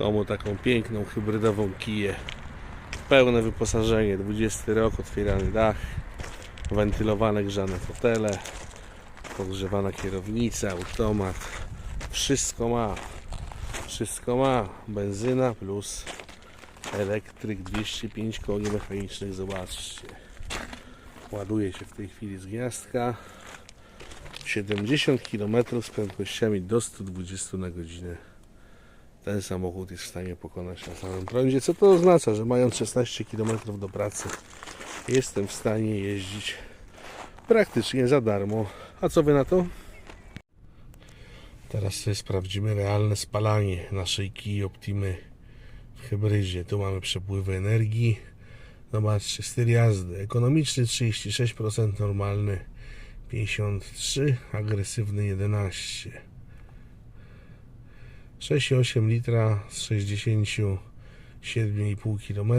Komu taką piękną hybrydową kiję. Pełne wyposażenie, 20 rok, otwierany dach, wentylowane grzane fotele, podgrzewana kierownica, automat. Wszystko ma. Wszystko ma. Benzyna plus elektryk 205 koni mechanicznych. Zobaczcie. Ładuje się w tej chwili z gniazdka. 70 km z prędkościami do 120 na godzinę. Ten samochód jest w stanie pokonać na samym prądzie. Co to oznacza? Że mając 16 km do pracy jestem w stanie jeździć praktycznie za darmo. A co wy na to? Teraz sobie sprawdzimy realne spalanie naszej Kii Optimy w hybrydzie. Tu mamy przepływy energii. Zobaczcie, styl jazdy. Ekonomiczny 36%, normalny 53, agresywny 11. 6,8 litra z 67,5 km.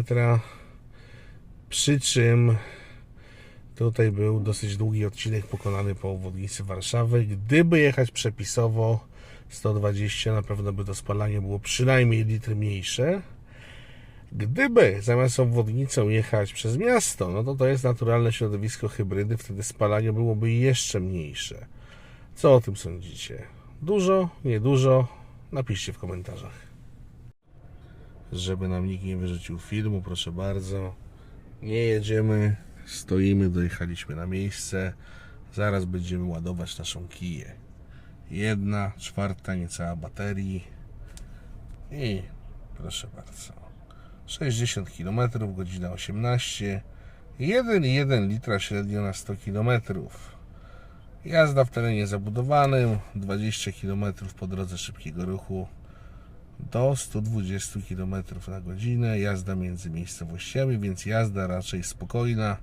Przy czym tutaj był dosyć długi odcinek pokonany po obwodnicy Warszawy. Gdyby jechać przepisowo 120, na pewno by to spalanie było przynajmniej litr mniejsze. Gdyby zamiast obwodnicą jechać przez miasto, no to to jest naturalne środowisko hybrydy, wtedy spalanie byłoby jeszcze mniejsze. Co o tym sądzicie? Dużo, niedużo? Napiszcie w komentarzach. Żeby nam nikt nie wyrzucił filmu, proszę bardzo. Nie jedziemy, stoimy, dojechaliśmy na miejsce. Zaraz będziemy ładować naszą kiję. Jedna czwarta niecała baterii. I proszę bardzo. 60 km, godzina 18. 1,1 litra średnio na 100 km. Jazda w terenie zabudowanym, 20 km po drodze szybkiego ruchu do 120 km na godzinę. Jazda między miejscowościami, więc jazda raczej spokojna.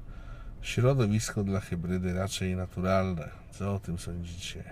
Środowisko dla hybrydy raczej naturalne. Co o tym sądzicie?